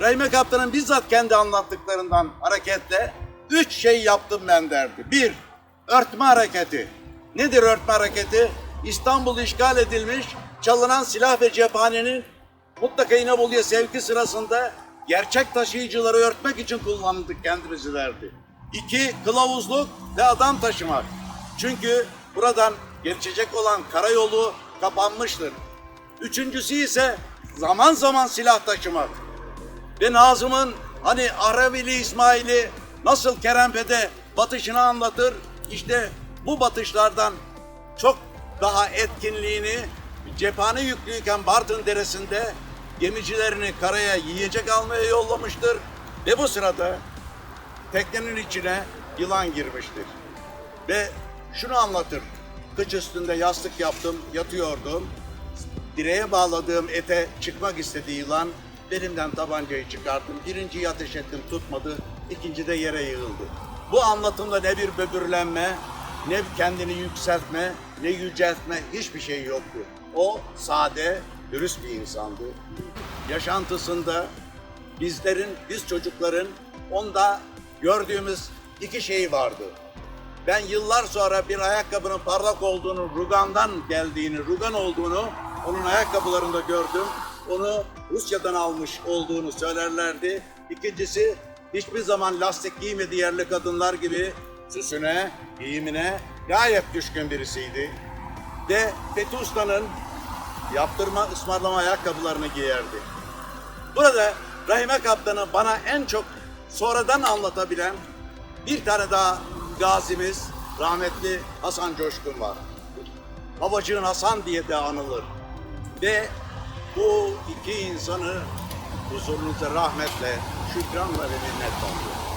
Rahime Kaptan'ın bizzat kendi anlattıklarından hareketle üç şey yaptım ben derdi. Bir, örtme hareketi. Nedir örtme hareketi? İstanbul işgal edilmiş, çalınan silah ve cephanenin mutlaka İnebolu'ya sevki sırasında gerçek taşıyıcıları örtmek için kullandık kendimizi derdi. İki, kılavuzluk ve adam taşımak. Çünkü buradan geçecek olan karayolu kapanmıştır. Üçüncüsü ise zaman zaman silah taşımak. Ve Nazım'ın hani Aravili İsmail'i nasıl Kerempe'de batışını anlatır. İşte bu batışlardan çok daha etkinliğini cephane yüklüyken Bartın Deresi'nde gemicilerini karaya yiyecek almaya yollamıştır. Ve bu sırada teknenin içine yılan girmiştir. Ve şunu anlatır. Kıç üstünde yastık yaptım, yatıyordum. Direğe bağladığım ete çıkmak istedi yılan. Belimden tabancayı çıkarttım. Birinciyi ateş ettim tutmadı. İkinci de yere yığıldı. Bu anlatımda ne bir böbürlenme, ne kendini yükseltme, ne yüceltme hiçbir şey yoktu. O sade, dürüst bir insandı. Yaşantısında bizlerin, biz çocukların onda gördüğümüz iki şey vardı. Ben yıllar sonra bir ayakkabının parlak olduğunu, rugandan geldiğini, rugan olduğunu onun ayakkabılarında gördüm. Onu Rusya'dan almış olduğunu söylerlerdi. İkincisi hiçbir zaman lastik giymedi yerli kadınlar gibi süsüne, giyimine gayet düşkün birisiydi. Ve Fethi Usta'nın yaptırma, ısmarlama ayakkabılarını giyerdi. Burada Rahime Kaptan'ı bana en çok sonradan anlatabilen bir tane daha gazimiz rahmetli Hasan Coşkun var. Babacığın Hasan diye de anılır. Ve bu iki insanı huzurunuzda rahmetle, şükranla ve minnetle anıyorum.